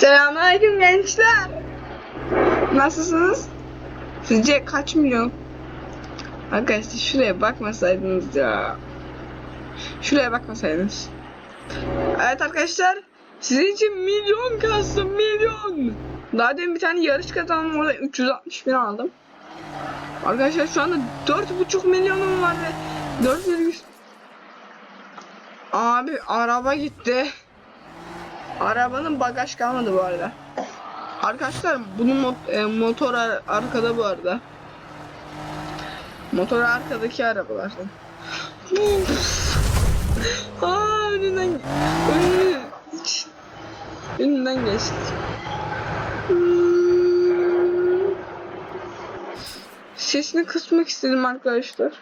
Selamünaleyküm gençler. Nasılsınız? Sizce kaç milyon? Arkadaşlar şuraya bakmasaydınız ya. Şuraya bakmasaydınız. Evet arkadaşlar. Sizin için milyon kastım milyon. Daha demin bir tane yarış kazandım orada 360 bin aldım. Arkadaşlar şu anda 4,5 milyonum var ve 4 Abi araba gitti. Arabanın bagaj kalmadı bu arada. Arkadaşlar bunun mot- e, motor ar- arkada bu arada. Motor arkadaki arabalardan. Aa önünden önünden, önünden geçti. Hmm. Sesini kısmak istedim arkadaşlar.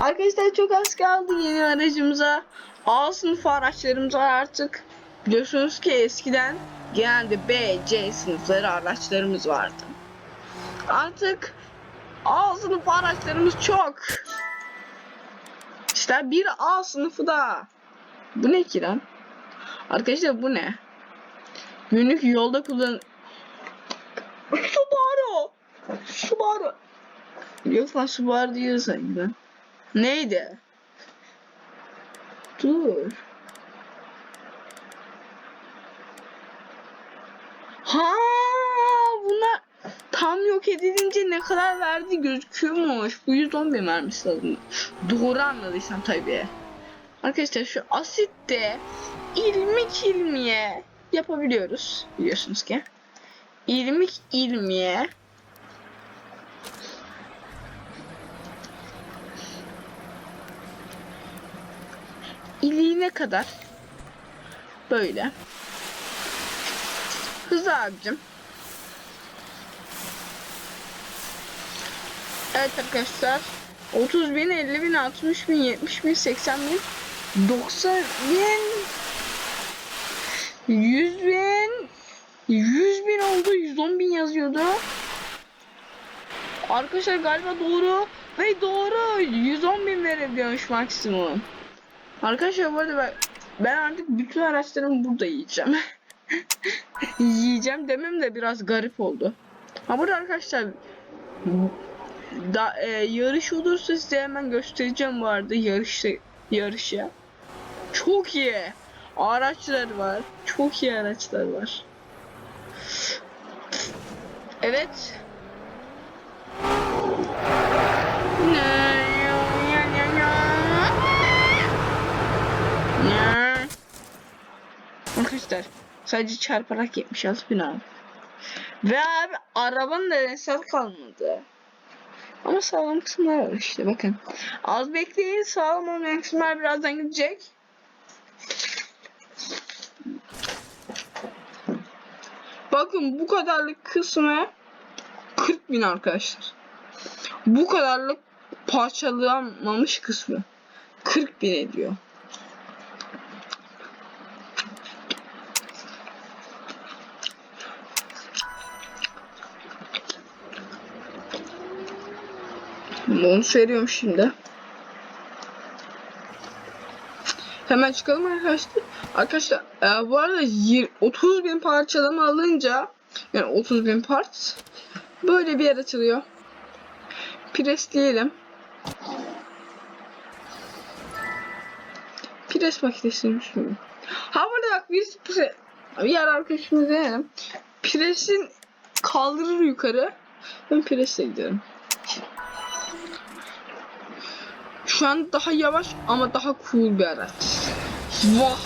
Arkadaşlar çok az kaldı yeni aracımıza. A sınıfı araçlarımız var artık. Biliyorsunuz ki eskiden genelde B, C sınıfları araçlarımız vardı. Artık A sınıfı araçlarımız çok. İşte bir A sınıfı da. Bu ne ki lan? Arkadaşlar bu ne? Günlük yolda kullan... Subaru! Subaru! Yok lan Subaru değil sanki lan. Neydi? Dur. Ha, bunlar tam yok edilince ne kadar verdi gözüküyormuş. Bu 111 vermiş lazım. Doğru anladıysam tabii. Arkadaşlar şu asitte ilmik ilmiye yapabiliyoruz. Biliyorsunuz ki. İlmik ilmiye iliğine kadar böyle hızlı abicim. Evet arkadaşlar. 30 bin 50 bin 60 bin 70 bin 80 bin 90 bin 100 bin 100 bin oldu. 110 bin yazıyordu. Arkadaşlar galiba doğru. Ve doğru. 110 bin verebiliyormuş maksimum. Arkadaşlar bu arada ben, ben artık bütün araçlarımı burada yiyeceğim. yiyeceğim demem de biraz garip oldu. Ha burada arkadaşlar da, e, yarış olursa size hemen göstereceğim bu arada yarış yarışı. Çok iyi. Araçlar var. Çok iyi araçlar var. Evet. Ne? Arkadaşlar sadece çarparak 76 bin aldım. Ve abi arabanın eser kalmadı. Ama sağlam kısımlar var işte bakın. Az bekleyin sağlam olmayan kısımlar birazdan gidecek. Bakın bu kadarlık kısmı 40 bin arkadaşlar. Bu kadarlık parçalanmamış kısmı 40 bin ediyor. Onu söylüyorum şimdi. Hemen çıkalım arkadaşlar. Arkadaşlar e, bu arada 20, 30 bin parçalama alınca yani 30 bin parts böyle bir yer açılıyor. Presleyelim. Pres makinesiymiş bu. Ha burada bak biz pre, bir yer arkadaşımız deneyelim. Presin kaldırır yukarı. Ben presle gidiyorum. Şu an daha yavaş ama daha cool bir araç. Vah!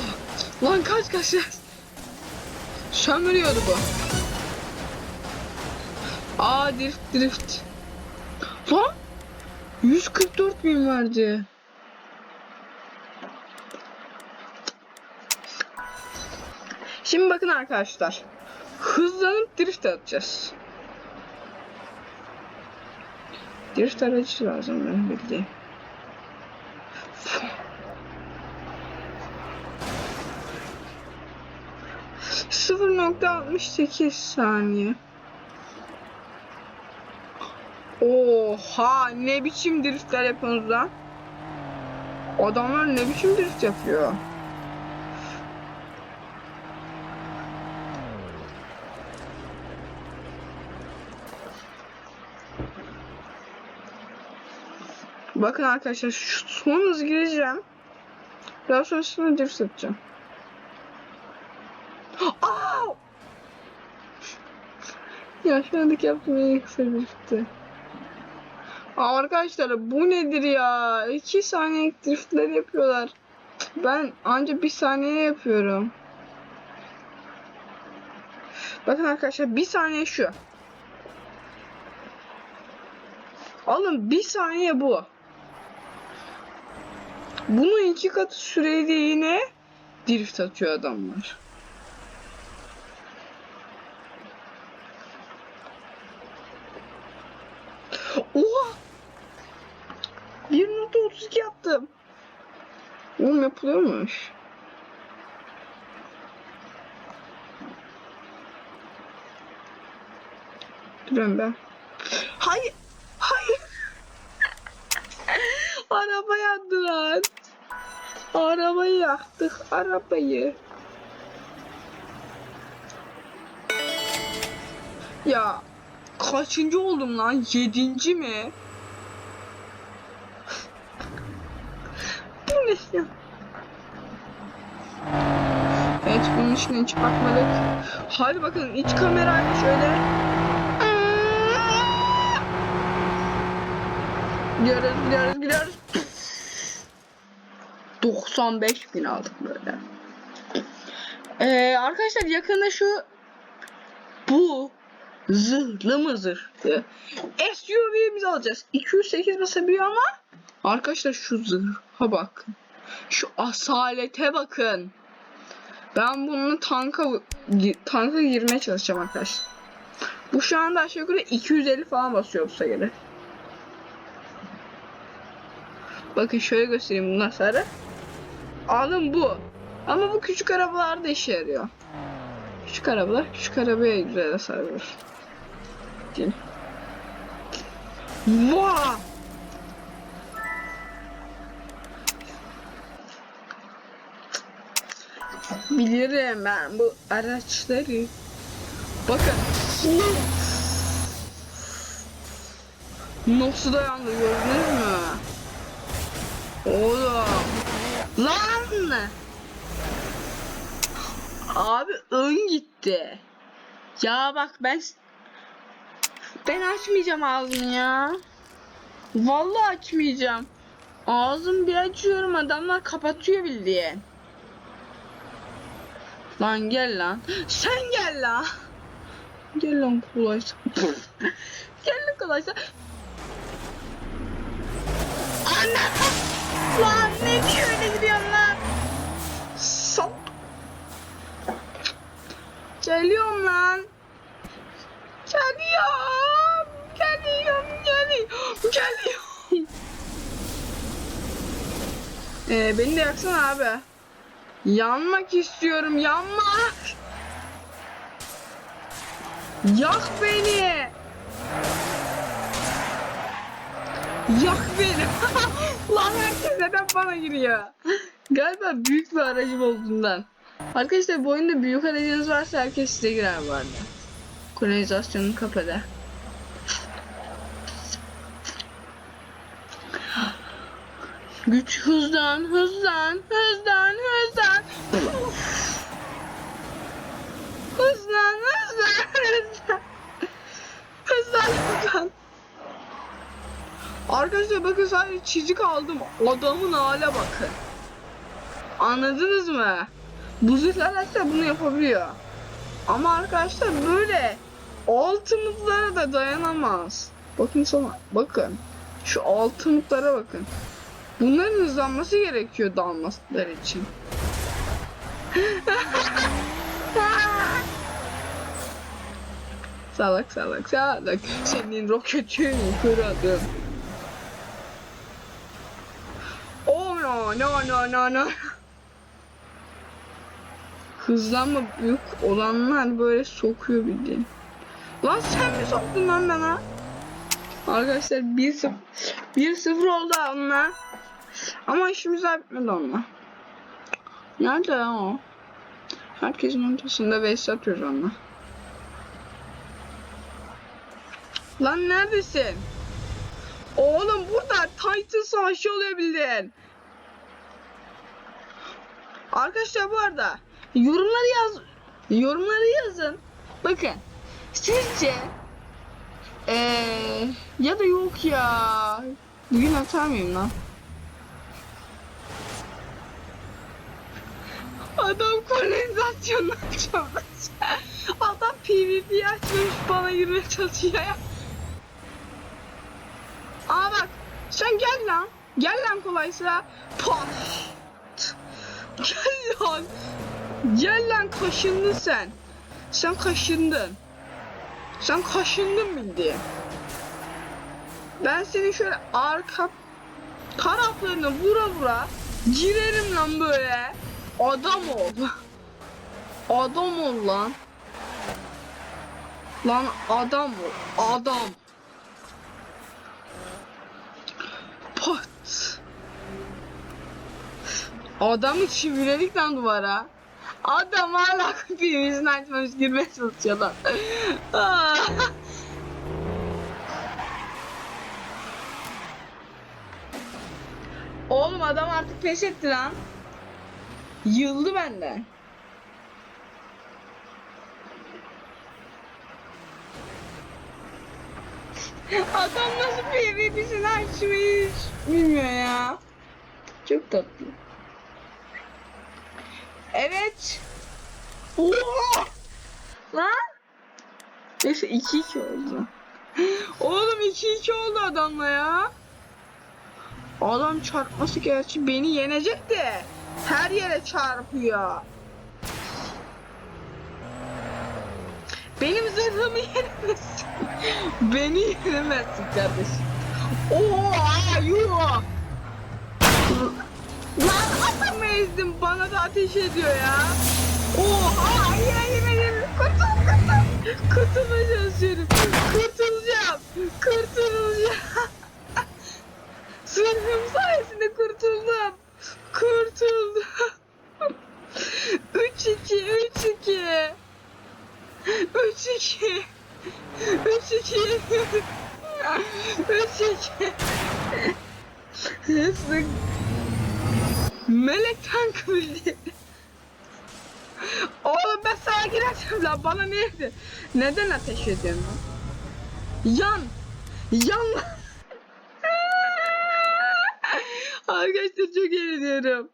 Lan kaç kaç ya? Sömürüyordu bu. Aa drift drift. Lan! 144 bin verdi. Şimdi bakın arkadaşlar. Hızlanıp drift atacağız. Drift aracı lazım benim bildiğim. 0.68 saniye. Oha ne biçim driftler yapıyorsunuz lan? Adamlar ne biçim drift yapıyor? Bakın arkadaşlar şu son hız gireceğim. Daha sonrasında drift edeceğim. Ya şu andaki yaptığım en driftti. Aa, Arkadaşlar bu nedir ya? 2 saniye driftler yapıyorlar. Ben ancak bir saniye yapıyorum. Bakın arkadaşlar bir saniye şu. Alın bir saniye bu. Bunun iki katı sürede yine drift atıyor adamlar. Oha! 1.32 yaptım. Oğlum yapılıyormuş. Duruyorum ben. Hayır. Hayır. Araba yandılar. Arabayı yaktık. Arabayı. Ya kaçıncı oldum lan? Yedinci mi? Ya? Evet bunun içine hiç bakmadık. Hadi bakın iç kamerayla şöyle. Gidiyoruz gidiyoruz gidiyoruz. 95 bin aldık böyle. Ee, arkadaşlar yakında şu bu zırhlı mı zırhtı? SUV'mizi alacağız. 208 basabiliyor ama arkadaşlar şu zırha bakın. Şu asalete bakın. Ben bunu tanka tanka girmeye çalışacağım arkadaşlar. Bu şu anda aşağı yukarı 250 falan basıyor bu göre. Bakın şöyle göstereyim bundan sonra. Alın bu. Ama bu küçük arabalarda işe yarıyor. Küçük arabalar küçük arabaya güzel hasar verir. Değil Bilirim ben bu araçları. Bakın. Nasıl dayandı gördünüz mü? Oğlum. Lan! Abi ön gitti. Ya bak ben ben açmayacağım ağzımı ya. Vallahi açmayacağım. Ağzımı bir açıyorum adamlar kapatıyor bildiğin. Lan gel lan. Sen gel lan. Gel lan kolaysa. gel lan kolaysa. Ana! Lan ne diye öyle gidiyorsun lan? Sal. Geliyorum lan. Geliyorum. Geliyorum. Geliyorum. Geliyorum. Ee, beni de yaksana abi. Yanmak istiyorum. Yanmak. Yak beni. Yak beni. Lan herkes neden bana giriyor? Galiba büyük bir aracım olduğundan. Arkadaşlar bu oyunda büyük aracınız varsa herkes size girer bu arada. Kolonizasyonu kapadı. Güç hızlan, hızlan, hızlan, hızlan. hızlan, hızlan, hızlan. Hızlan, hızlan. Arkadaşlar bakın sadece çizik aldım. Adamın hale bakın. Anladınız mı? Bu zırhlar bunu yapabiliyor. Ama arkadaşlar böyle altınlıklara da dayanamaz. Bakın sana bakın. Şu altınlıklara bakın. Bunların hızlanması gerekiyor dalmasları için. salak salak salak. Senin roketin kırdım. Oh no no no no no. Hızlanma büyük olanlar böyle sokuyor bildiğin. Lan sen mi soktun lan bana? Arkadaşlar 1-0 1-0 oldu onunla. Ama işimiz bitmedi onunla. Nerede ya o? Herkesin ortasında vs atıyoruz onunla. Lan neredesin? Oğlum burada Titan savaşı oluyor bildin. Arkadaşlar bu arada yorumları yaz yorumları yazın. Bakın sizce eee ya da yok ya bugün atar mıyım lan? Adam kolonizasyondan çalışıyor. Adam PvP açmış bana yürüme çalışıyor ya. Aa bak sen gel lan. Gel lan kolaysa. Paş. Gel lan. Gel lan kaşındın sen. Sen kaşındın. Sen kaşındın bildiğin. Ben seni şöyle arka taraflarına vura vura girerim lan böyle. Adam ol. Adam ol lan. Lan adam ol. Adam. Pat. Adamı çiviledik lan duvara. Adam hala filmimizin açmamış girmeye çalışıyor lan. Oğlum adam artık pes etti lan. Yıldı benden. Adam nasıl PvP'sini açmış bilmiyor ya. Çok tatlı. Evet. Oha! Lan. Neyse 2-2 oldu. Oğlum 2-2 oldu adamla ya. Adam çarpması gerçi beni yenecek de her yere çarpıyor. Benim zırhımı yenemezsin. Beni yenemezsin kardeşim. Oha yuh. Lan adamı ezdim bana da ateş ediyor ya. Oha ya yemedim. Kurtul kurtul. Kurtulmaya çalışıyorum. Kurtulacağım. Kurtulacağım. Zırhım sayesinde kurtuldum. Kurtuldum. 3-2 3-2 3-2 3-2 3-2 Sık Melek tank bildi. Oğlum ben sana gireceğim lan bana yedin? Neden ateş ediyorsun lan? Yan! Yan Arkadaşlar çok eğleniyorum.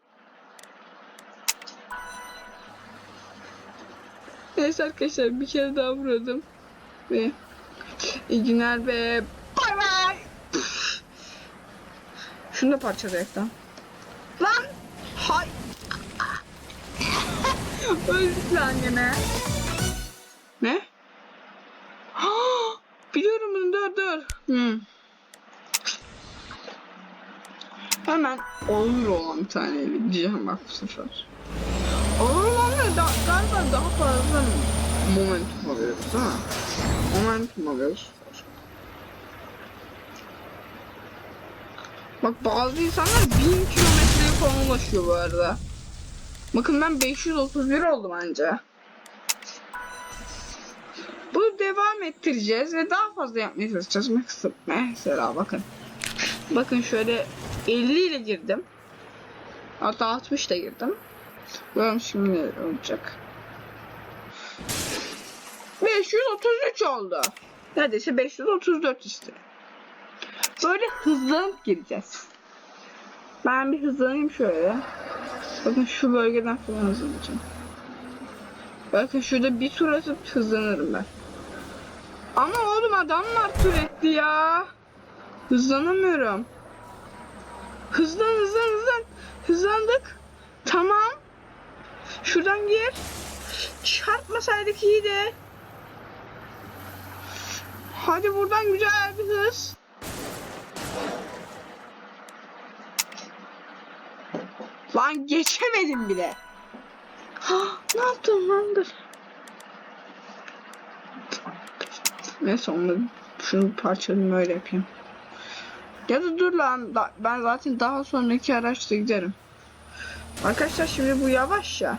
Neyse arkadaşlar bir kere daha vurdum. Ve iyi günler ve bay bay. Şunu da parçalayak lan. Lan! Hay! Öldük lan gene. 10 euro olan bir tane vereceğim bak bu sefer. Olur lan ve da, galiba daha fazla momentum alıyoruz ha. Momentum alıyoruz. Bak bazı insanlar 1000 kilometreye falan ulaşıyor bu arada. Bakın ben 531 oldum anca. Bunu devam ettireceğiz ve daha fazla yapmaya çalışacağız. Mesela bakın. Bakın şöyle 50 ile girdim. Hatta 60 da girdim. Bakalım şimdi ne olacak. 533 oldu. Neredeyse 534 işte. Böyle hızlanıp gireceğiz. Ben bir hızlanayım şöyle. Bakın şu bölgeden falan hızlanacağım. Bakın şurada bir tur atıp hızlanırım ben. Ama oğlum adamlar sürekli ya. Hızlanamıyorum. Hızlan hızlan hızlan. Hızlandık. Tamam. Şuradan gir. Çarpmasaydık iyiydi. Hadi buradan güzel bir hız. Lan geçemedim bile. Ha, ne yaptım lan dur. Neyse onu şunu parçalayayım öyle yapayım. Ya da dur lan ben zaten daha sonraki araçla giderim. Arkadaşlar şimdi bu yavaş ya.